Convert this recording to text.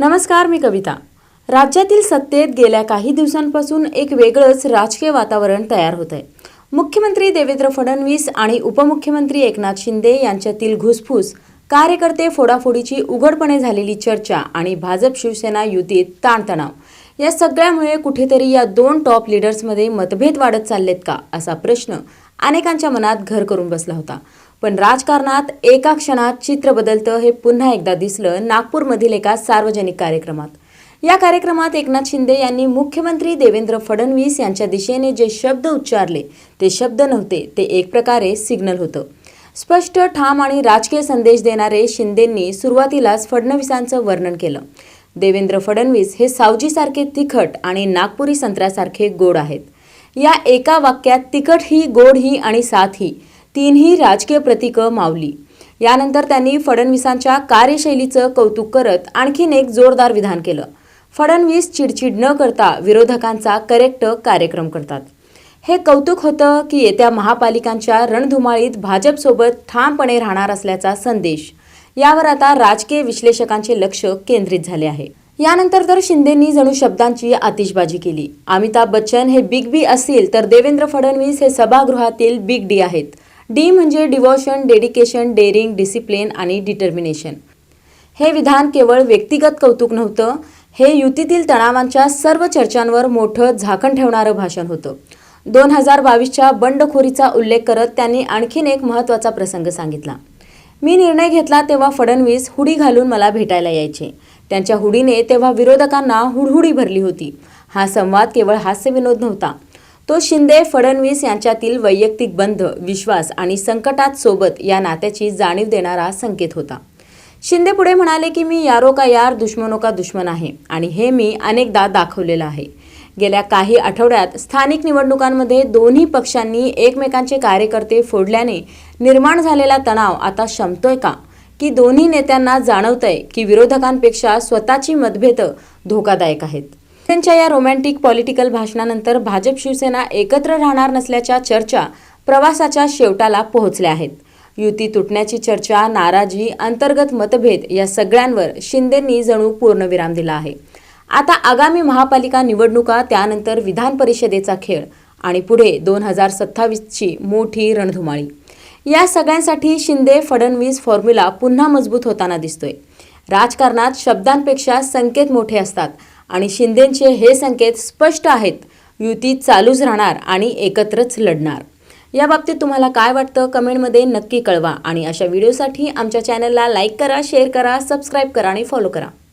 नमस्कार मी कविता. राज्यातील सत्तेत गेल्या काही दिवसांपासून एक वेगळंच राजकीय वातावरण तयार होत आहे मुख्यमंत्री देवेंद्र फडणवीस आणि उपमुख्यमंत्री एकनाथ शिंदे यांच्यातील घुसफूस कार्यकर्ते फोडाफोडीची उघडपणे झालेली चर्चा आणि भाजप शिवसेना युतीत ताणतणाव. या सगळ्यामुळे कुठेतरी या दोन टॉप लिडर्समध्ये मतभेद वाढत चाललेत का? असा प्रश्न अनेकांच्या मनात घर करून बसला होता. पण राजकारणात एका क्षणात चित्र बदलतं हे पुन्हा एकदा दिसलं नागपूरमधील एका सार्वजनिक कार्यक्रमात. या कार्यक्रमात एकनाथ शिंदे यांनी मुख्यमंत्री देवेंद्र फडणवीस यांच्या दिशेने जे शब्द उच्चारले ते शब्द नव्हते ते एक प्रकारे सिग्नल होतं. स्पष्ट ठाम आणि राजकीय संदेश देणारे शिंदेंनी सुरुवातीलाच फडणवीसांचं वर्णन केलं. देवेंद्र फडणवीस हे सावजीसारखे तिखट आणि नागपुरी संत्र्यासारखे गोड आहेत. या एका वाक्यात तिखट ही गोड ही आणि साथ ही तीनही राजकीय प्रतीकं मावली. यानंतर त्यांनी फडणवीसांच्या कार्यशैलीचं कौतुक करत आणखीन एक जोरदार विधान केलं. फडणवीस चिडचिड न करता विरोधकांचा करेक्ट कार्यक्रम करतात. हे कौतुक होतं की येत्या महापालिकांच्या रणधुमाळीत भाजपसोबत ठामपणे राहणार असल्याचा संदेश यावर आता राजकीय विश्लेषकांचे लक्ष केंद्रित झाले आहे. यानंतर तर शिंदेंनी जणू शब्दांची आतिषबाजी केली. अमिताभ बच्चन हे बिग बी असतील तर देवेंद्र फडणवीस हे सभागृहातील बिग डी आहेत. डी म्हणजे डिवोशन डेडिकेशन डेअरिंग डिसिप्लिन आणि डिटर्मिनेशन. हे विधान केवळ व्यक्तिगत कौतुक नव्हतं हे युतीतील तणावांच्या सर्व चर्चांवर मोठं झाकण ठेवणारं भाषण होतं. दोन हजार बावीसच्या बंडखोरीचा उल्लेख करत त्यांनी आणखीन एक महत्त्वाचा प्रसंग सांगितला. मी निर्णय घेतला तेव्हा फडणवीस हुडी घालून मला भेटायला यायचे. त्यांच्या हुडीने तेव्हा विरोधकांना हुडहुडी भरली होती. हा संवाद केवळ हास्यविनोद नव्हता. तो शिंदे फडणवीस यांच्यातील वैयक्तिक बंध विश्वास आणि संकटात सोबत या नात्याची जाणीव देणारा संकेत होता. शिंदे पुढे म्हणाले की मी यारो का यार दुश्मनो का दुश्मन आहे आणि हे मी अनेकदा दाखवलेलं आहे. गेल्या काही आठवड्यात स्थानिक निवडणुकांमध्ये दोन्ही पक्षांनी एकमेकांचे कार्यकर्ते फोडल्याने निर्माण झालेला तणाव आता शमतोय का? की दोन्ही नेत्यांना जाणवतंय की विरोधकांपेक्षा स्वतःची मतभेद धोकादायक आहेत. त्यांच्या या रोमॅन्टिक पॉलिटिकल भाषणानंतर भाजप शिवसेना एकत्र राहणार नसल्याच्या चर्चा प्रवासाच्या शेवटाला पोहोचल्या आहेत. युती तुटण्याची चर्चा नाराजी अंतर्गत मतभेद या सगळ्यांवर शिंदेंनी जणू पूर्णविराम दिला आहे. आता आगामी महापालिका निवडणुका त्यानंतर विधान परिषदेचा खेळ आणि पुढे दोन हजार सत्तावीसची मोठी रणधुमाळी. या सगळ्यांसाठी शिंदे फडणवीस फॉर्म्युला पुन्हा मजबूत होताना दिसतोय. राजकारणात शब्दांपेक्षा संकेत मोठे असतात आणि शिंदेचे हे संकेत स्पष्ट आहेत युती चालूच राहणार आणि एकत्रच लढणार. या बाबतीत तुम्हाला काय वाटतं? कमेंटमध्ये नक्की कळवा आणि अशा व्हिडिओसाठी आमच्या चॅनलला लाईक करा शेअर करा सबस्क्राईब करा आणि फॉलो करा.